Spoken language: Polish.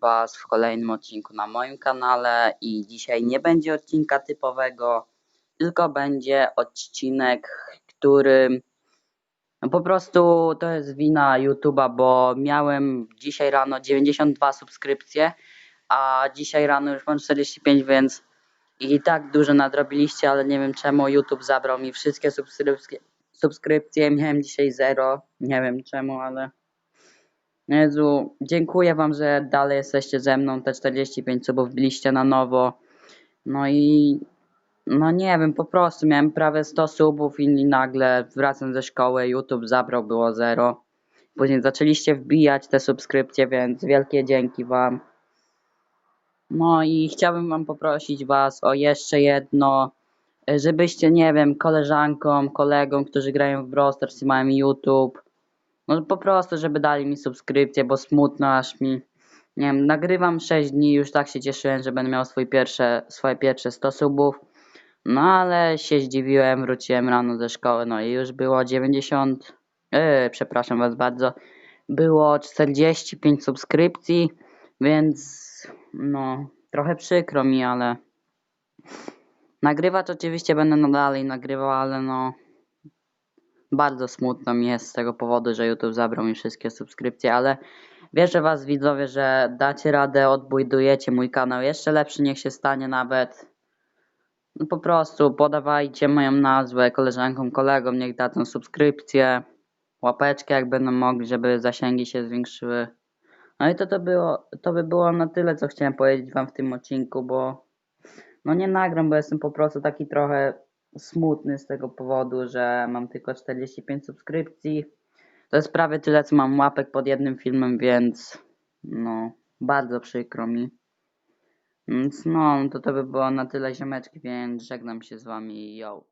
Was w kolejnym odcinku na moim kanale i dzisiaj nie będzie odcinka typowego, tylko będzie odcinek, który po prostu to jest wina YouTube'a, bo miałem dzisiaj rano 92 subskrypcje, a dzisiaj rano już mam 45, więc i tak dużo nadrobiliście, ale nie wiem czemu YouTube zabrał mi wszystkie subskrypcje. Subskrypcje miałem dzisiaj zero, nie wiem czemu, ale Jezu, dziękuję wam, że dalej jesteście ze mną, te 45 subów byliście na nowo. No i no nie wiem, po prostu miałem prawie 100 subów i nagle wracam ze szkoły, YouTube zabrał, było zero. Później zaczęliście wbijać te subskrypcje, więc wielkie dzięki wam. No i chciałbym wam poprosić was o jeszcze jedno, żebyście, nie wiem, koleżankom, kolegom, którzy grają w Brawl Stars i mają YouTube, no po prostu, żeby dali mi subskrypcję, bo smutno aż mi, nie wiem, nagrywam 6 dni, już tak się cieszyłem, że będę miał swój pierwsze, swoje pierwsze 100 subów, no ale się zdziwiłem, wróciłem rano ze szkoły, no i już było 90, yy, przepraszam was bardzo, było 45 subskrypcji, więc no, trochę przykro mi, ale nagrywać oczywiście będę no dalej nagrywał, ale no bardzo smutno mi jest z tego powodu, że YouTube zabrał mi wszystkie subskrypcje, ale wierzę was widzowie, że dacie radę, odbudujecie mój kanał jeszcze lepszy, niech się stanie nawet. No po prostu podawajcie moją nazwę koleżankom, kolegom, niech dadzą subskrypcję, łapeczkę jak będą mogli, żeby zasięgi się zwiększyły. No i to, to, było, to by było na tyle, co chciałem powiedzieć wam w tym odcinku, bo no nie nagram, bo jestem po prostu taki trochę smutny z tego powodu, że mam tylko 45 subskrypcji. To jest prawie tyle, co mam łapek pod jednym filmem, więc no, bardzo przykro mi. Więc no, to to by było na tyle ziomeczki, więc żegnam się z wami, yo.